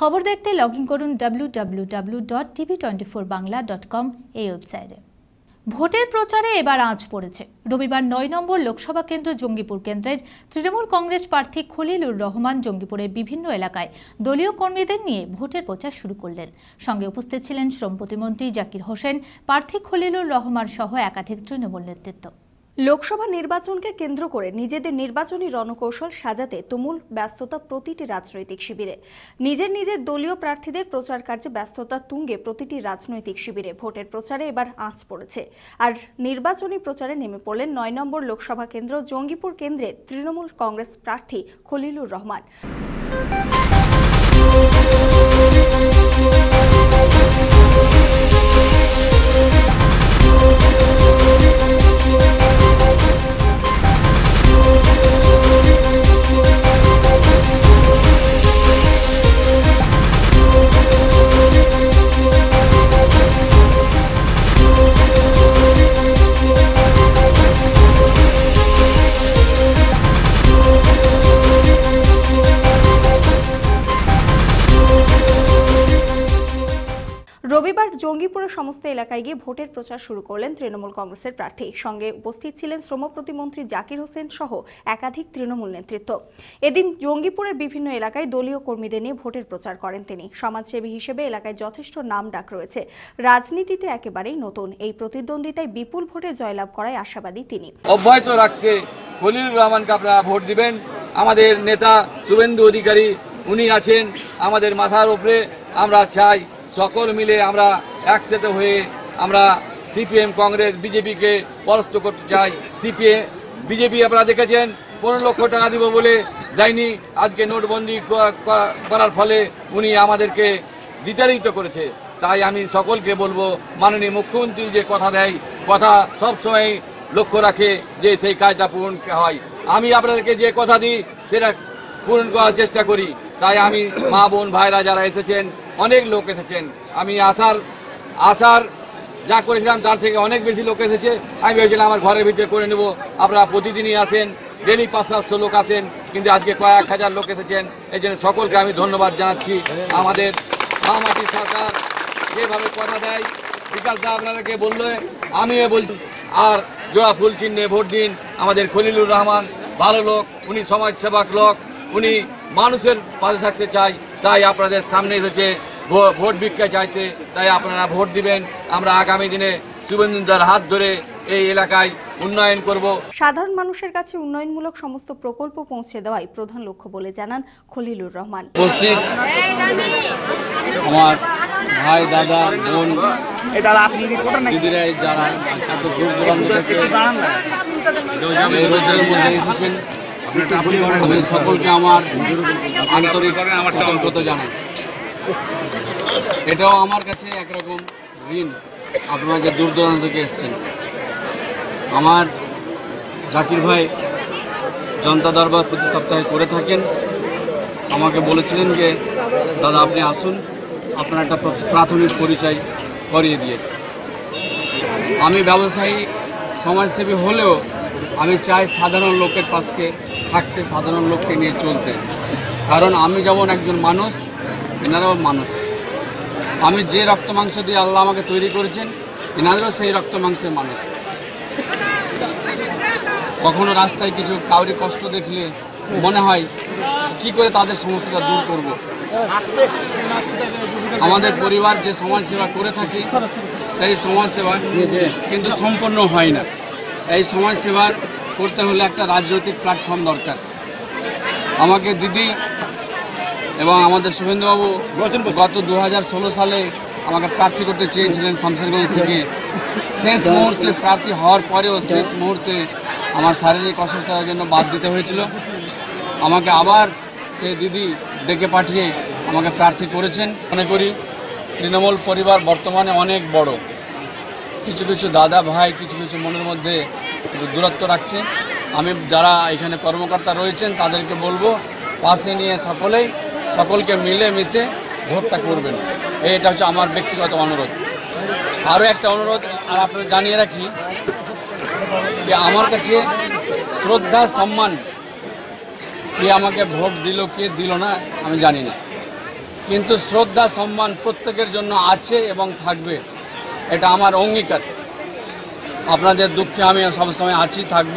খবর দেখতে log in করুন W W W dot TV twenty four Bangla dot com এই ওয়েবসাইটে। ভোটের প্রচারে এবার আঁচ পড়েছে। রবিবার নয় নম্বর লোকসভা কেন্দ্র জঙ্গিপুর কেন্দ্রের তৃণমূল কংগ্রেস প্রার্থী খলিলুর রহমান জঙ্গিপুরের বিভিন্ন এলাকায় দলীয় কর্মীদের নিয়ে ভোটের প্রচার শুরু করলেন। সঙ্গে উপস্থিত ছিলেন শ্রম প্রতিমন্ত্রী জাকির হোসেন, প্রার্থী খলিলুর রহমান সহ একাধিক তৃণমূল নেতৃত্ব। লোকসভা নির্বাচনকে কেন্দ্র করে নিজেদের নির্বাচনী রণকৌশল সাজাতে তুমুল ব্যস্ততা প্রতিটি রাজনৈতিক শিবিরে। নিজের নিজের দলীয় প্রার্থীদের প্রচার কার্যে ব্যস্ততা তুঙ্গে প্রতিটি রাজনৈতিক শিবিরে। ভোটের প্রচারে এবার আঁচ পড়েছে। আর নির্বাচনী প্রচারে নেমে পড়লেন নয় নম্বর লোকসভা কেন্দ্র, জঙ্গিপুর কেন্দ্রের তৃণমূল কংগ্রেস প্রার্থী খলিলুর রহমান। সমস্ত এলাকায় গিয়ে ভোটের প্রচার শুরু করলেন তৃণমূল কংগ্রেসের প্রার্থী। সঙ্গে উপস্থিত ছিলেন শ্রম প্রতিমন্ত্রী জাকির হোসেন সহ একাধিক তৃণমূল নেতৃত্ব। এদিন জঙ্গিপুরের বিভিন্ন এলাকায় দলীয় কর্মীদের নিয়ে ভোটের প্রচার করেন তিনি। সমাজসেবী হিসেবে এলাকায় যথেষ্ট নাম ডাক রয়েছে। রাজনীতিতে একেবারেই নতুন। এই প্রতিদ্বন্দ্বিতায় বিপুল ভোটে জয়লাভ করায় আশাবাদী তিনি। অব্যাহত রাখতে খলিলুর রহমানকে আপনারা ভোট দিবেন। আমাদের নেতা শুভেন্দু অধিকারী, উনি আছেন আমাদের মাথার উপরে। আমরা চাই সকল মিলে আমরা একসাথে হয়ে আমরা সিপিএম, কংগ্রেস, বিজেপিকে পরাস্ত করতে চাই। সিপিএম, বিজেপি আপনারা দেখেছেন, পনেরো লক্ষ টাকা দিব বলে যায়নি। আজকে নোটবন্দি করার ফলে উনি আমাদেরকে দ্বিতারিত করেছে। তাই আমি সকলকে বলব, মাননীয় মুখ্যমন্ত্রী যে কথা দেয়, কথা সবসময় লক্ষ্য রাখে যে সেই কাজটা পূরণ হয়। আমি আপনাদেরকে যে কথা দিই, সেটা পূরণ করার চেষ্টা করি। তাই আমি মা, বোন, ভাইরা যারা এসেছেন অনেক লোক এসেছেন। আমি আসার আসার যা করেছিলাম তার থেকে অনেক বেশি লোক এসেছে। আমি ভেবেছিলাম আমার ঘরের ভিতরে করে নেব। আপনারা প্রতিদিনই আসেন ডেলি পাঁচ সাতশো লোক আসেন, কিন্তু আজকে কয়েক হাজার লোক এসেছেন। এই জন্য সকলকে আমি ধন্যবাদ জানাচ্ছি। আমাদের মামাটি সরকার যেভাবে কথা দেয়, বিকাশ দা আপনাদেরকে বললে, আমিও বলছি, আর জোড়া ফুল চিহ্নে ভোট দিন। আমাদের খলিলুর রহমান, ভালো লোক, উনি সমাজসেবক লোক, উনি মানুষের পাশে থাকতে চাই। তাই আপনাদের সামনে ভো- ভোট ভিক্ষা চাইতে তাই আপনারা ভোট দিবেন। আমরা আগামী দিনে শুভেন্দুদার হাত ধরে এই এলাকায় উন্নয়ন করব। সাধারণ মানুষের কাছে উন্নয়নমূলক সমস্ত প্রকল্প পৌঁছে দেওয়াই প্রধান লক্ষ্য বলে জানান খলিলুর রহমান। উপস্থিত আমার ভাই দাদা বোন দিদিরা যারা এত দূর দূরান্ত থেকে এই রোদের মধ্যে এসেছেন। আমি সকলকে আমার আন্তরিক কৃতজ্ঞতা জানাই। এটাও আমার কাছে একরকম ঋণ। আপনারা যে দূর দূরান্ত থেকে এসছেন। আমার জাকির ভাই জনতা দরবার প্রতি সপ্তাহে করে থাকেন। আমাকে বলেছিলেন যে, দাদা, আপনি আসুন। আপনার একটা প্রাথমিক পরিচয় করিয়ে দিয়ে। আমি ব্যবসায়ী, সমাজসেবী হলেও আমি চাই সাধারণ লোকের পাশে থাকতে সাধারণ লোককে নিয়ে চলতে। কারণ আমি যেমন একজন মানুষ, এনারাও মানুষ। আমি যে রক্ত মাংস দিয়ে আল্লাহ আমাকে তৈরি করেছেন, এনাদেরও সেই রক্ত মাংসের মানুষ। কখনো রাস্তায় কিছু কাউরি কষ্ট দেখলে মনে হয়, কি করে তাদের সমস্যাটা দূর করব? আমাদের পরিবার যে সমাজসেবা করে থাকি, সেই সমাজসেবা কিন্তু সম্পন্ন হয় না। এই সমাজসেবার করতে হলে একটা রাজনৈতিক প্ল্যাটফর্ম দরকার। আমাকে দিদি এবং আমাদের শুভেন্দুবাবু গত দু হাজার ষোলো সালে আমাকে প্রার্থী করতে চেয়েছিলেন শমশেরগঞ্জ থেকে। শেষ মুহূর্তে প্রার্থী হওয়ার পরেও শেষ মুহূর্তে আমার শারীরিক অসুস্থতার জন্য বাদ দিতে হয়েছিল। আমাকে আবার সেই দিদি ডেকে পাঠিয়ে আমাকে প্রার্থী করেছেন। মনে করি তৃণমূল পরিবার বর্তমানে অনেক বড়। কিছু কিছু দাদা ভাই, কিছু কিছু মনের মধ্যে দূরত্ব রাখছে। আমি যারা এখানে কর্মকর্তা রয়েছেন, তাদেরকে বলব, পাশে নিয়ে সকলেই, সকলকে মিলে মিশে ভোটটা করবেন। এইটা হচ্ছে আমার ব্যক্তিগত অনুরোধ। আরও একটা অনুরোধ, আর আপনাদের জানিয়ে রাখি যে আমার কাছে শ্রদ্ধা, সম্মান, কে আমাকে ভোট দিল, কে দিল না, আমি জানি না। কিন্তু শ্রদ্ধা, সম্মান প্রত্যেকের জন্য আছে এবং থাকবে। এটা আমার অঙ্গীকার। আপনাদের দুঃখে আমি সবসময় আছি থাকব।